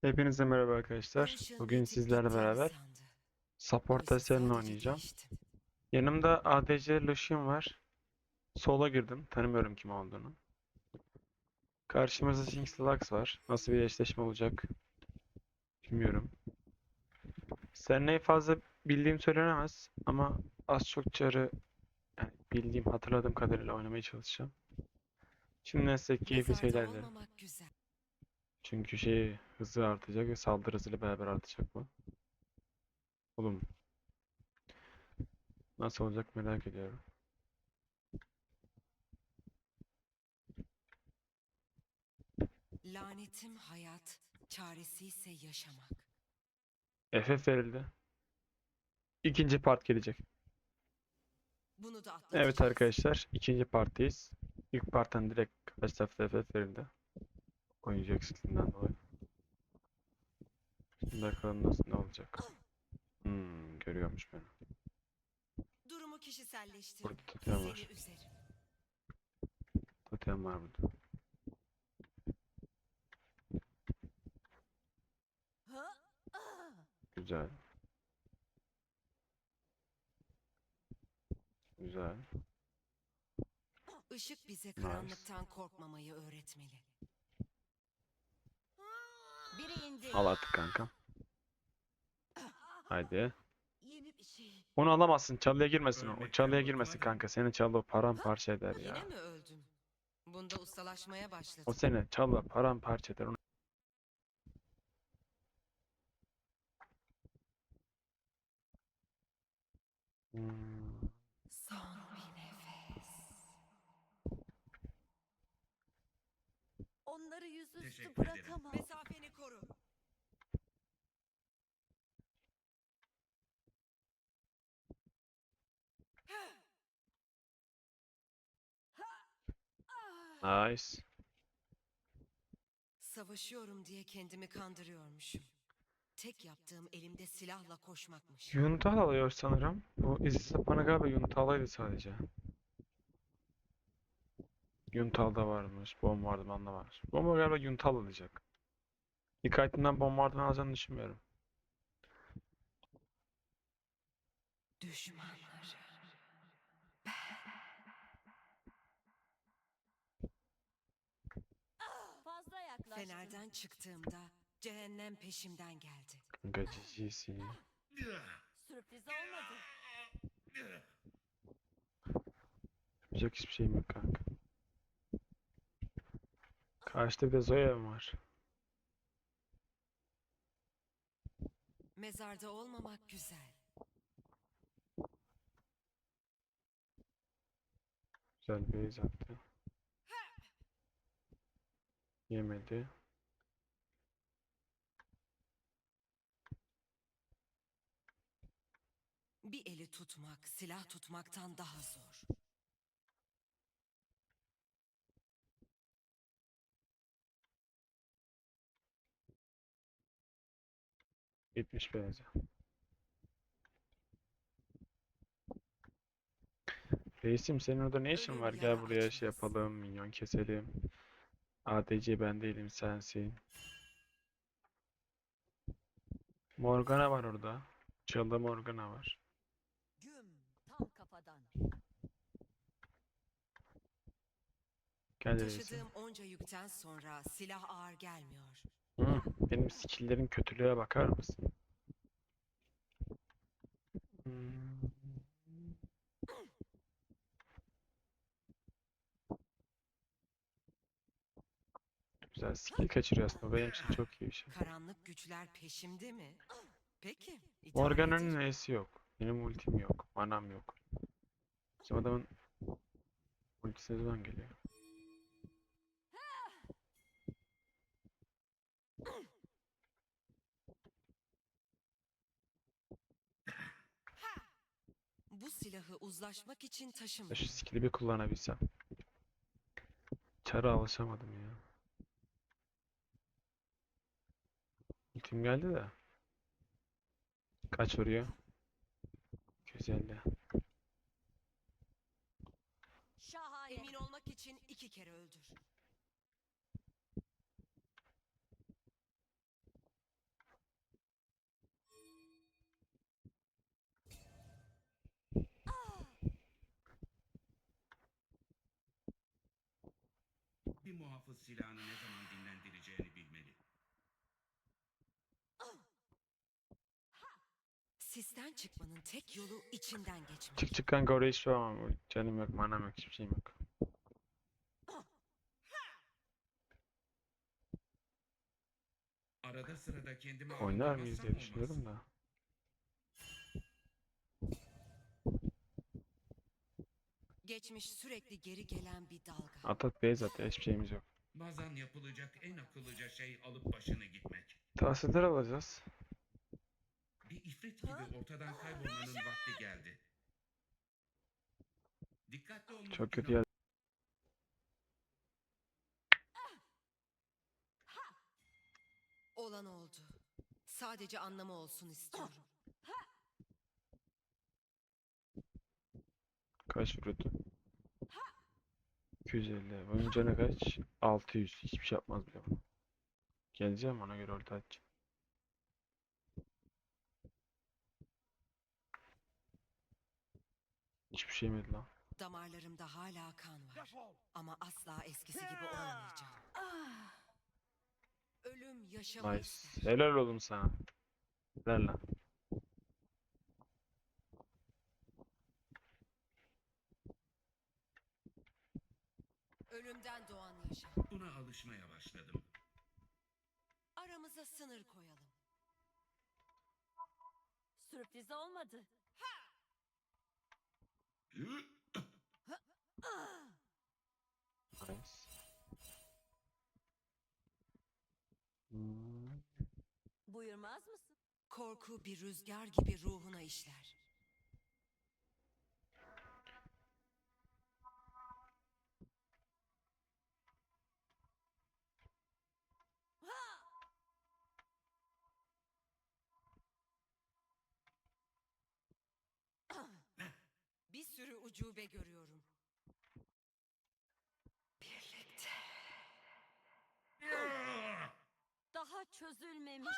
Hepinize merhaba arkadaşlar. Bugün sizlerle beraber. Support sadece oynayacağım. Yanımda ADC Lucian var. Sola girdim. Tanımıyorum kim olduğunu. Karşımızda Jinx Lux var. Nasıl bir eşleşme olacak bilmiyorum. Serena'yı fazla bildiğim söylenemez ama az çok çarı yani bildiğim hatırladığım kadarıyla oynamaya çalışacağım. Şimdi size keyifli şeyler dilerim. güzel. Çünkü şey hızı artacak ve saldırı hızıyla beraber artacak bu. Oğlum nasıl olacak merak ediyorum. Lanetim hayat, çaresi ise yaşamak. FF verildi. İkinci part gelecek. Bunu da atlatacağız. Evet arkadaşlar ikinci partteyiz. İlk parttan direkt kaç tarafta FF verildi. Oyuncu eksikliğinden dolayı. Şimdi bakalım nasıl ne olacak. Hmm, görüyormuş beni. Durumu kişiselleştirip Burada totem var. Totem var burada. Güzel. Güzel. Işık bize karanlıktan korkmamayı öğretmeli. Biri indi. Al artık kanka. Haydi. Şey. Onu alamazsın. Çalıya girmesin o. Çalıya girmesin kanka. Seni çalı paramparça eder Yine ya. mi öldün? Bunda ustalaşmaya başladın. O seni çalı paramparça eder. Onu... Hmm. Son bir nefes. Onları yüzüstü Teşekkür ederim. bırakamam. Mesafeni koru. Nice. Savaşıyorum diye kendimi kandırıyormuşum. Tek yaptığım elimde silahla koşmakmış. Yuntal alıyor sanırım. Bu izi sapanı galiba Yuntal'daydı sadece. Yuntal'da varmış. Bombardıman'da varmış. Bomba galiba Yuntal alacak. İlk item'den bombardıman alacağını düşünmüyorum. Düşmanları. Fazla yaklaştım. Fenerden çıktığımda cehennem peşimden geldi. GG'si. Sürpriz olmadı. Yapacak hiçbir şeyim yok kanka. Karşıda bir de Zoya mı var? Mezarda olmamak güzel. Güzel bir attı. Yemedi. Bir eli tutmak silah tutmaktan daha zor. Gitmiş beyazı. Reisim senin orada ne işin var? Gel buraya şey yapalım. Minyon keselim. ADC ben değilim sensin. Morgana var orada. Çalda Morgana var. Güm. Tam kafadan. Gel reisim. Taşıdığım onca yükten sonra silah ağır gelmiyor. Hı, benim skill'lerin kötülüğe bakar mısın? Hmm. Güzel skill kaçırıyor aslında. Benim için çok iyi bir şey. Karanlık güçler peşimde mi? Peki. edeceğim. neyesi yok. Benim ultim yok. Manam yok. Şimdi adamın ultisi ne zaman geliyor? Bu silahı uzlaşmak için Ya taşımadım. şu skill'i bir kullanabilsem. Çara alışamadım ya. Ultim geldi de. Kaç vuruyor? 250. Şahane. Emin olmak için iki kere öldür. Muhafız silahını ne zaman dinlendireceğini bilmeli. Sisten çıkmanın tek yolu içinden geçmek. Çık çık kanka oraya hiç ama canım yok, manam yok, hiçbir şeyim yok. Arada sırada kendime Oynar mıyız diye düşünüyorum da. Geçmiş sürekli geri gelen bir dalga. Atat bey zaten hiçbir şeyimiz yok. Bazen yapılacak en akıllıca şey alıp başını gitmek. Tahsiller alacağız. Bir ifrit gibi ortadan kaybolmanın vakti geldi. Dikkatli olmak Çok kötü yer. Olan oldu. Sadece anlamı olsun istiyorum. Kaç vurdu? 250. Bunun canı kaç? 600. Hiçbir şey yapmaz bile bana. Geleceğim ona göre ulti atacağım. Hiçbir şey yemedi lan. Damarlarımda hala kan var. Ama asla eskisi gibi olmayacağım. Ölüm yaşamı Nice. Helal oğlum sana. Ver lan. Ölümden doğan yaşam. buna alışmaya başladım. Aramıza sınır koyalım. Sürpriz olmadı. Nice. Buyurmaz mısın? Korku bir rüzgar gibi ruhuna işler. Bir sürü ucube görüyorum. Birlikte. Daha çözülmemiş.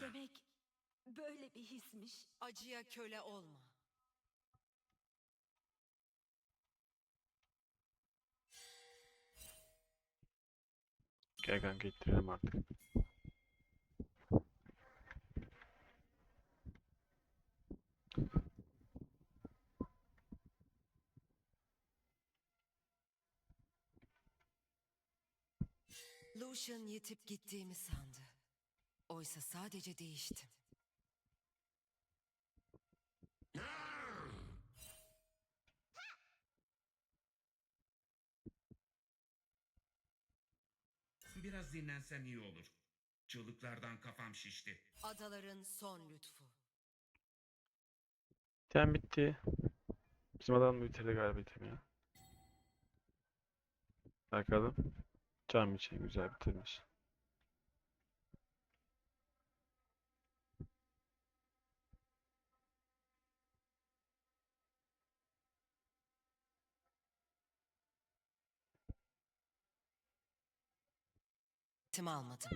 Demek böyle bir hismiş. Acıya köle olma. Gel kanka ittirelim artık. Lucian yetip gittiğimi sandı. Oysa sadece değiştim. Biraz dinlensem iyi olur. Çığlıklardan kafam şişti. Adaların son lütfu. Tem bitti. Bizim adam bitirdi galiba item ya. Bakalım. Cam için güzel bitirmiş. Tim almadım.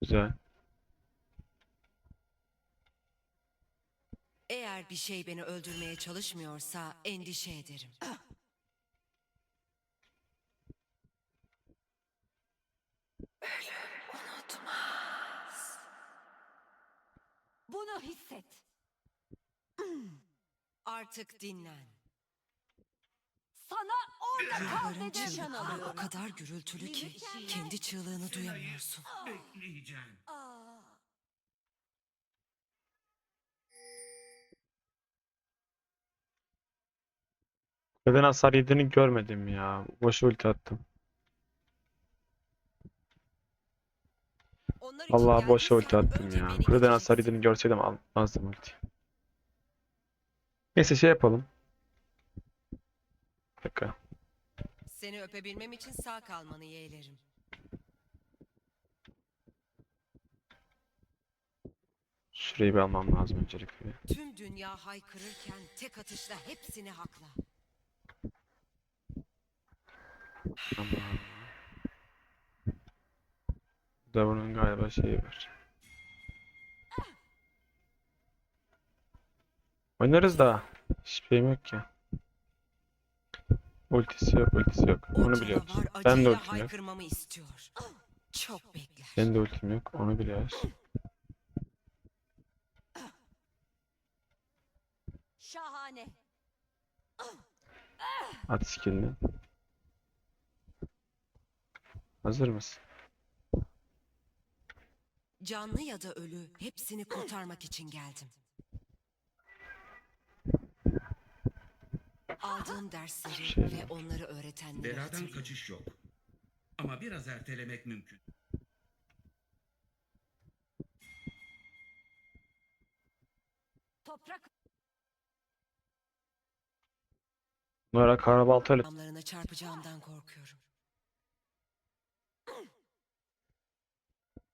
Güzel. Eğer bir şey beni öldürmeye çalışmıyorsa endişe ederim. Bunu hisset. Artık dinlen. Sana orada kahvede can çığlıkları o kadar gürültülü ki kendi çığlığını duyamıyorsun. Bekleyeceğim. Aa, Neden hasar yediğini görmedim ya. Boş ulti attım. Allah boşa ulti attım ya. Kuleden hasar yediğini görseydim almazdım ulti. Neyse şey yapalım. Bir dakika. Seni öpebilmem için sağ kalmanı yeğlerim. Şurayı bir almam lazım öncelikle. Tüm dünya haykırırken tek atışla hepsini hakla. Tamam. Da bunun galiba şeyi var. Oynarız da. Hiçbir şeyim yok ki. Ultisi yok, ultisi yok. Onu biliyoruz. Ben de ultim yok. Çok bekler. Benim de ultim yok. Onu biliyoruz. Şahane. At skillini. Hazır mısın? Canlı ya da ölü hepsini kurtarmak için geldim. Aldığım dersleri Şey ve onları öğretenleri Beladan hatırlıyorum. kaçış yok. Ama biraz ertelemek mümkün. Toprak Bunlara karabaltayla Adamlarına çarpacağımdan korkuyorum.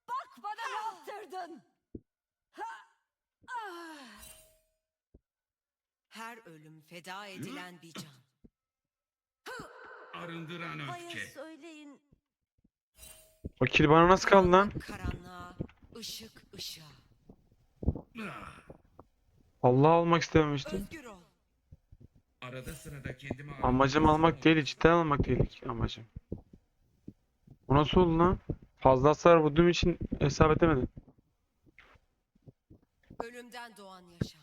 bak bana yaptırdın. Ha! Ah! Her ölüm feda edilen bir can. Arındıran Hayır öfke. söyleyin. O kill bana nasıl kaldı lan? Karanlığa, ışık ışığa. Ah! Allah almak istememiştim. Özgür ol. Arada sırada kendimi Amacım almak değil, cidden almak değil amacım. Bu nasıl oldu lan? Fazla hasar vurduğum için hesap edemedim. Ölümden doğan yaşam.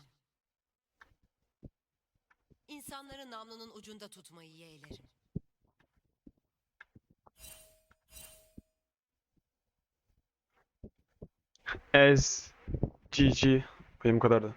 İnsanları namlunun ucunda tutmayı yeğlerim. Ez GG. Benim kadar da.